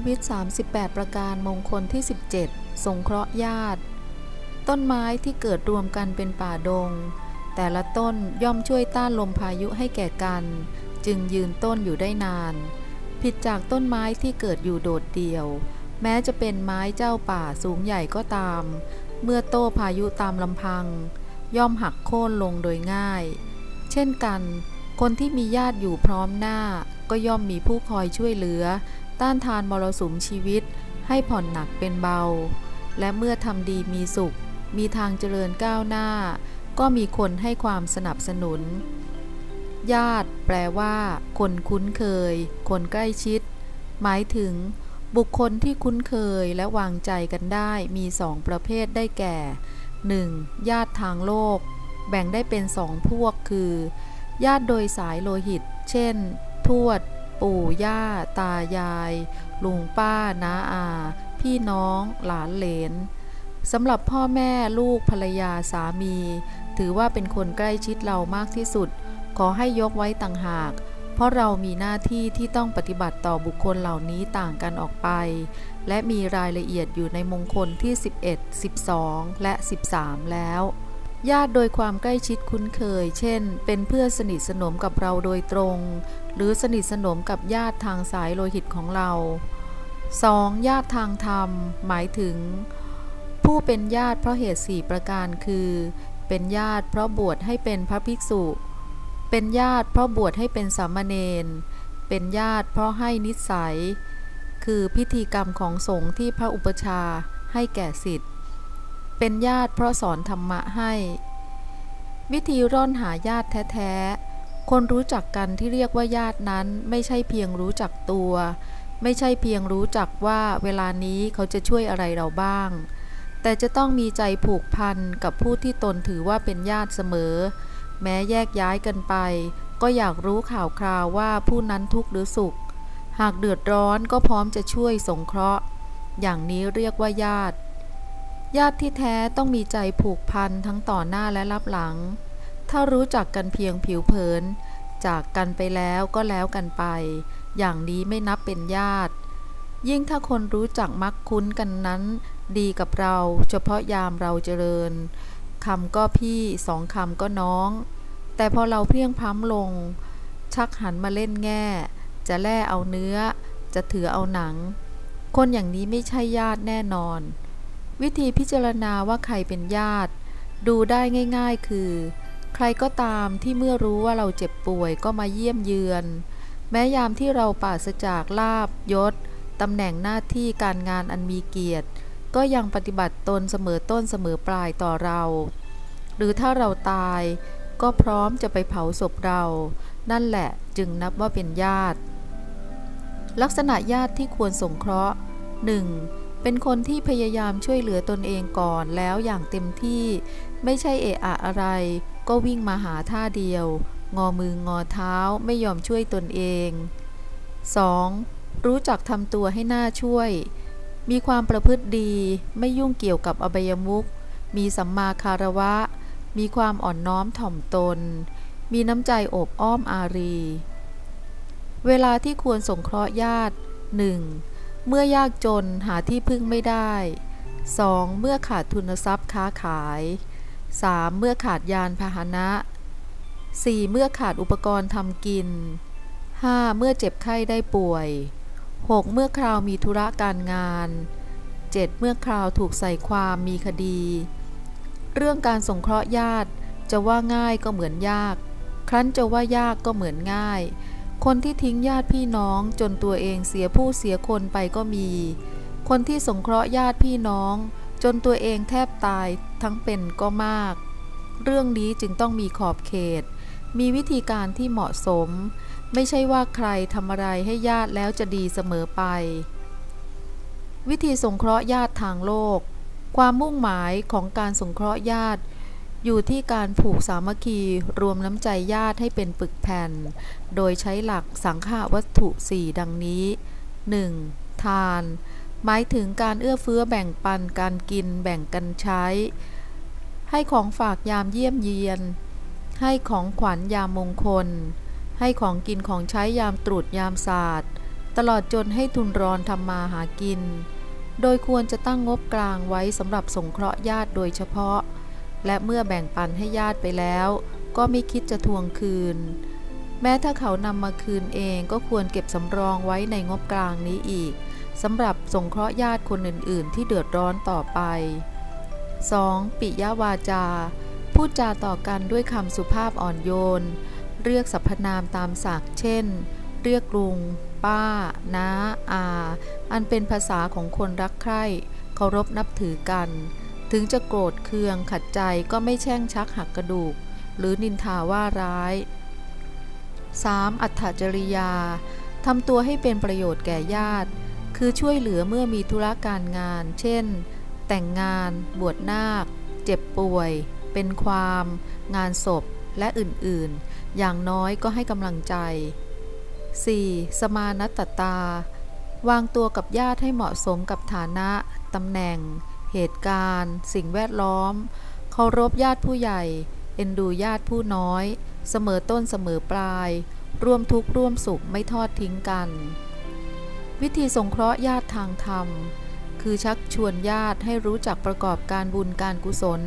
ชีวิต 38 ประการมงคลที่ 17 สงเคราะห์ญาติ ต้นไม้ที่เกิดรวมกันเป็นป่าดง แต่ละต้นย่อมช่วยต้านลมพายุให้แก่กัน จึงยืนต้นอยู่ได้นาน ผิดจากต้นไม้ที่เกิดอยู่โดดเดี่ยว แม้จะเป็นไม้เจ้าป่าสูงใหญ่ก็ตาม เมื่อโต้พายุตามลำพัง ย่อมหักโค่นลงโดยง่าย เช่นกัน คนที่มีญาติอยู่พร้อมหน้าก็ย่อมมีผู้คอยช่วยเหลือ ต้านทานมรสุมชีวิต ให้ผ่อนหนักเป็นเบา และเมื่อทำดีมีสุข มีทางเจริญก้าวหน้า ก็มีคนให้ความสนับสนุน ญาติแปลว่า คนคุ้นเคย คนใกล้ชิด หมายถึง บุคคลที่คุ้นเคยและวางใจกันได้มีสองประเภทได้แก่ 1. ญาติทางโลก แบ่งได้เป็นสองพวกคือ ญาติโดยสายโลหิต เช่น ทวด ปู่ย่า ตายาย ลุงป้าน้าอา พี่น้อง หลานเหลนสำหรับพ่อแม่ลูกภรรยาสามี ถือว่าเป็นคนใกล้ชิดเรามากที่สุด ขอให้ยกไว้ต่างหาก เพราะเรามีหน้าที่ที่ต้องปฏิบัติต่อบุคคลเหล่านี้ต่างกันออกไป และมีรายละเอียดอยู่ในมงคลที่ 11 12 และ 13 แล้ว ญาติโดยความใกล้ชิดคุ้นเคย เช่น เป็นเพื่อนสนิทสนมกับเราโดยตรง หรือสนิทสนมกับญาติทางสายโลหิตของเรา 2. ญาติทางธรรม หมายถึง ผู้เป็นญาติเพราะเหตุสี่ประการคือ เป็นญาติเพราะบวชให้เป็นพระภิกษุ เป็นญาติเพราะบวชให้เป็นสามเณร เป็นญาติเพราะให้นิสัย คือพิธีกรรมของสงฆ์ที่พระอุปชาให้แก่สิทธิ์ เป็นญาติเพราะสอนธรรมะให้ วิธีร่อนหาญาติแท้ๆ คนรู้จักกันที่เรียกว่าญาตินั้นไม่ใช่เพียงรู้จักตัว ไม่ใช่เพียงรู้จักว่าเวลานี้เขาจะช่วยอะไรเราบ้าง แต่จะต้องมีใจผูกพันกับผู้ที่ตนถือว่าเป็นญาติเสมอ แม้แยกย้ายกันไป ก็อยากรู้ข่าวคราวว่าผู้นั้นทุกข์หรือสุข หากเดือดร้อนก็พร้อมจะช่วยสงเคราะห์ อย่างนี้เรียกว่าญาติ ญาติที่แท้ต้องมีใจผูกพันทั้งต่อหน้าและรับหลัง ถ้ารู้จักกันเพียงผิวเผิน จากกันไปแล้วก็แล้วกันไป อย่างนี้ไม่นับเป็นญาติ ยิ่งถ้าคนรู้จักมักคุ้นกันนั้น ดีกับเราเฉพาะยามเราเจริญคำก็พี่สองคำก็น้อง แต่พอเราเพียงพ้ำลง ชักหันมาเล่นแง่ จะแล่เอาเนื้อ จะถือเอาหนัง คนอย่างนี้ไม่ใช่ญาติแน่นอน วิธีพิจารณาว่าใครเป็นญาติ ดูได้ง่าย ๆ คือ ใครก็ตามที่เมื่อรู้ว่าเราเจ็บป่วยก็มาเยี่ยมเยือน แม้ยามที่เราปราศจากลาบยศตำแหน่งหน้าที่การงานอันมีเกียรติ ก็ยังปฏิบัติตนเสมอต้นเสมอปลายต่อเรา หรือถ้าเราตายก็พร้อมจะไปเผาศพเรา นั่นแหละจึงนับว่าเป็นญาติ ลักษณะญาติที่ควรสงเคราะห์ 1. เป็นคนที่พยายามช่วยเหลือตนเองก่อนแล้วอย่างเต็มที่ ไม่ใช่เอะอะอะไร ก็วิ่งมาหาท่าเดียว งอมืองอเท้าไม่ยอมช่วยตนเอง 2. รู้จักทำตัวให้หน่าช่วย มีความประพฤติดี ไม่ยุ่งเกี่ยวกับอบายมุขมีสัมมาคารวะ มีความอ่อนน้อมถ่อมตน มีน้ำใจโอบอ้อมอารี เวลาที่ควรสงเคราะห์ญาติ 1. เมื่อยากจนหาที่พึ่งไม่ได้ 2. เมื่อขาดทุนทรัพย์ค้าขาย 3. เมื่อขาดยานพาหนะ 4. เมื่อขาดอุปกรณ์ทำกิน 5. เมื่อเจ็บไข้ได้ป่วย 6. เมื่อคราวมีธุระการงาน 7. เมื่อคราวถูกใส่ความมีคดี เรื่องการสงเคราะห์ญาติจะว่าง่ายก็เหมือนยาก ครั้นจะว่ายากก็เหมือนง่าย คนที่ทิ้งญาติพี่น้องจนตัวเองเสียผู้เสียคนไปก็มี คนที่สงเคราะห์ญาติพี่น้อง จนตัวเองแทบตายทั้งเป็นก็มาก เรื่องนี้จึงต้องมีขอบเขต มีวิธีการที่เหมาะสม ไม่ใช่ว่าใครทำอะไรให้ญาติแล้วจะดีเสมอไป วิธีสงเคราะห์ญาติทางโลก ความมุ่งหมายของการสงเคราะห์ญาติ อยู่ที่การผูกสามัคคีรวมน้ำใจญาติให้เป็นปึกแผ่น โดยใช้หลักสังฆาวัตถุสี่ดังนี้ 1. ทาน หมายถึงการเอื้อเฟื้อแบ่งปันการกินแบ่งกันใช้ ให้ของฝากยามเยี่ยมเยียน ให้ของขวัญยามมงคล ให้ของกินของใช้ยามตรุษยามศาสตร์ ตลอดจนให้ทุนรอนทำมาหากิน โดยควรจะตั้งงบกลางไว้สำหรับสงเคราะห์ญาติโดยเฉพาะ และเมื่อแบ่งปันให้ญาติไปแล้ว ก็ไม่คิดจะทวงคืน แม้ถ้าเขานำมาคืนเองก็ควรเก็บสำรองไว้ในงบกลางนี้อีกสำหรับสงเคราะห์ญาติคนอื่น ๆ ที่เดือดร้อนต่อไป 2. ปิยวาจา พูดจาต่อกันด้วยคำสุภาพอ่อนโยน เรียกสรรพนามตามศักดิ์เช่น เรียกลุง ป้า น้า อา อันเป็นภาษาของคนรักใคร่ เคารพนับถือกัน ถึงจะโกรธเคืองขัดใจก็ไม่แช่งชักหักกระดูก หรือนินทาว่าร้าย 3. อัตถจริยาทำตัวให้เป็นประโยชน์แก่ญาติ คือช่วยเหลือเมื่อมีธุระการงาน เช่น แต่งงาน บวชนาค เจ็บป่วย เป็นความ งานศพ และอื่นๆ อย่างน้อยก็ให้กำลังใจ 4. สมานตตา วางตัวกับญาติให้เหมาะสมกับฐานะ ตำแหน่ง เหตุการณ์ สิ่งแวดล้อม เคารพญาติผู้ใหญ่ เอ็นดูญาติผู้น้อย เสมอต้นเสมอปลาย ร่วมทุกข์ร่วมสุขไม่ทอดทิ้งกัน วิธีสงเคราะห์ญาติทางธรรม คือชักชวนญาติให้รู้จักประกอบการบุญการกุศล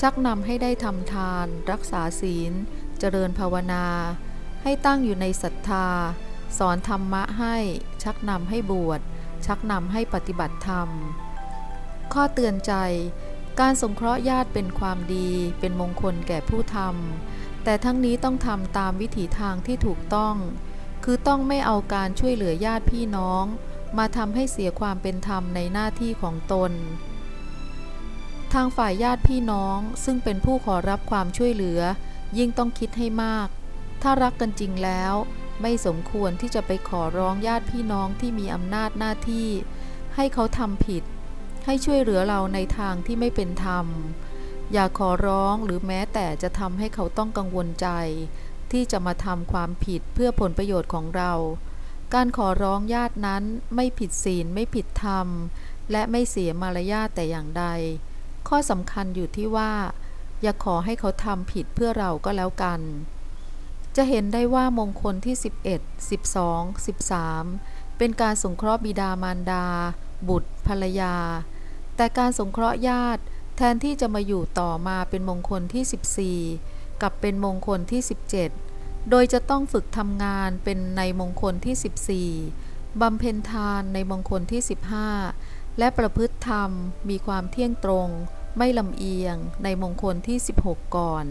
ชักนำให้ได้ทำทาน รักษาศีล เจริญภาวนา ให้ตั้งอยู่ในศรัทธา สอนธรรมะให้ ชักนำให้บวช ชักนำให้ปฏิบัติธรรม ข้อเตือนใจ การสงเคราะห์ญาติเป็นความดี เป็นมงคลแก่ผู้ทำแต่ทั้งนี้ต้องทำตามวิถีทางที่ถูกต้อง คือต้องไม่เอาการช่วยเหลือญาติพี่น้อง มาทำให้เสียความเป็นธรรมในหน้าที่ของตน ทางฝ่ายญาติพี่น้องซึ่งเป็นผู้ขอรับความช่วยเหลือ ยิ่งต้องคิดให้มาก ถ้ารักกันจริงแล้วไม่สมควรที่จะไปขอร้องญาติพี่น้องที่มีอำนาจหน้าที่ ให้เขาทำผิด ให้ช่วยเหลือเราในทางที่ไม่เป็นธรรม อย่าขอร้องหรือแม้แต่จะทำให้เขาต้องกังวลใจ ที่จะมาทำความผิดเพื่อผลประโยชน์ของเรา การขอร้องญาตินั้นไม่ผิดศีลไม่ผิดธรรม และไม่เสียมารยาทแต่อย่างใด ข้อสำคัญอยู่ที่ว่า อย่าขอให้เขาทำผิดเพื่อเราก็แล้วกันจะเห็นได้ว่ามงคลที่ 11 12 13 เป็นการสงเคราะห์บิดามารดา บุตรภรรยา แต่การสงเคราะห์ญาติแทนที่จะมาอยู่ต่อมาเป็นมงคลที่ 14 กับเป็นมงคลที่ 17 โดยจะต้องฝึกทำงานเป็นในมงคลที่ 14บำเพ็ญทานในมงคลที่ 15 และประพฤติธรรมมีความเที่ยงตรง ไม่ลำเอียงในมงคลที่ 16 ก่อน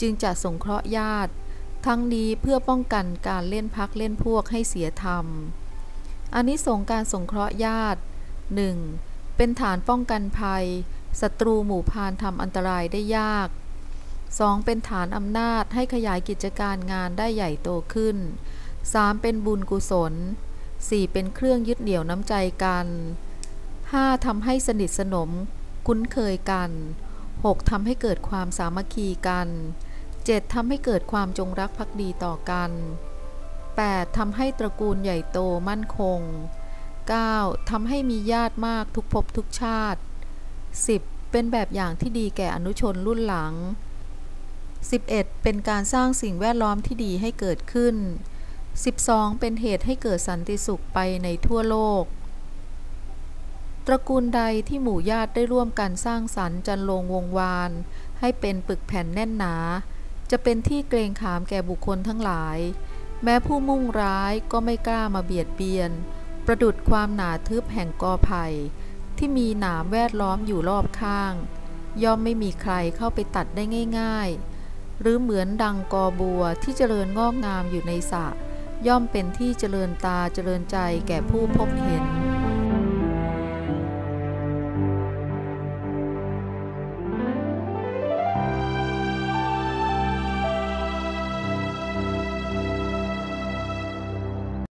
จึงจะสงเคราะห์ญาติ ทั้งนี้เพื่อป้องกันการเล่นพักเล่นพวกให้เสียธรรมอันนี้สงการสงเคราะห์ญาติ 1. เป็นฐานป้องกันภัยศัตรูหมู่พานทำอันตรายได้ยาก 2. เป็นฐานอำนาจให้ขยายกิจการงานได้ใหญ่โตขึ้น 3. เป็นบุญกุศล 4. เป็นเครื่องยึดเหนี่ยวน้ำใจกัน 5. ทำให้สนิทสนม คุ้นเคยกัน 6. ทำให้เกิดความสามัคคีกัน 7. ทำให้เกิดความจงรักภักดีต่อกัน 8. ทำให้ตระกูลใหญ่โตมั่นคง 9. ทำให้มีญาติมากทุกภพทุกชาติ 10. เป็นแบบอย่างที่ดีแก่อนุชนรุ่นหลัง 11. เป็นการสร้างสิ่งแวดล้อมที่ดีให้เกิดขึ้น 12. เป็นเหตุให้เกิดสันติสุขไปในทั่วโลก ตระกูลใดที่หมู่ญาติได้ร่วมกันสร้างสรรค์จันลงวงวาน ให้เป็นปึกแผ่นแน่นหนา จะเป็นที่เกรงขามแก่บุคคลทั้งหลาย แม้ผู้มุ่งร้ายก็ไม่กล้ามาเบียดเบียน ประดุดความหนาทึบแห่งกอไผ่ที่มีหนามแวดล้อมอยู่รอบข้าง ย่อมไม่มีใครเข้าไปตัดได้ง่าย ๆ หรือเหมือนดังกอบัวที่เจริญงอกงามอยู่ในสระย่อมเป็นที่เจริญตาเจริญใจแก่ผู้พบเห็น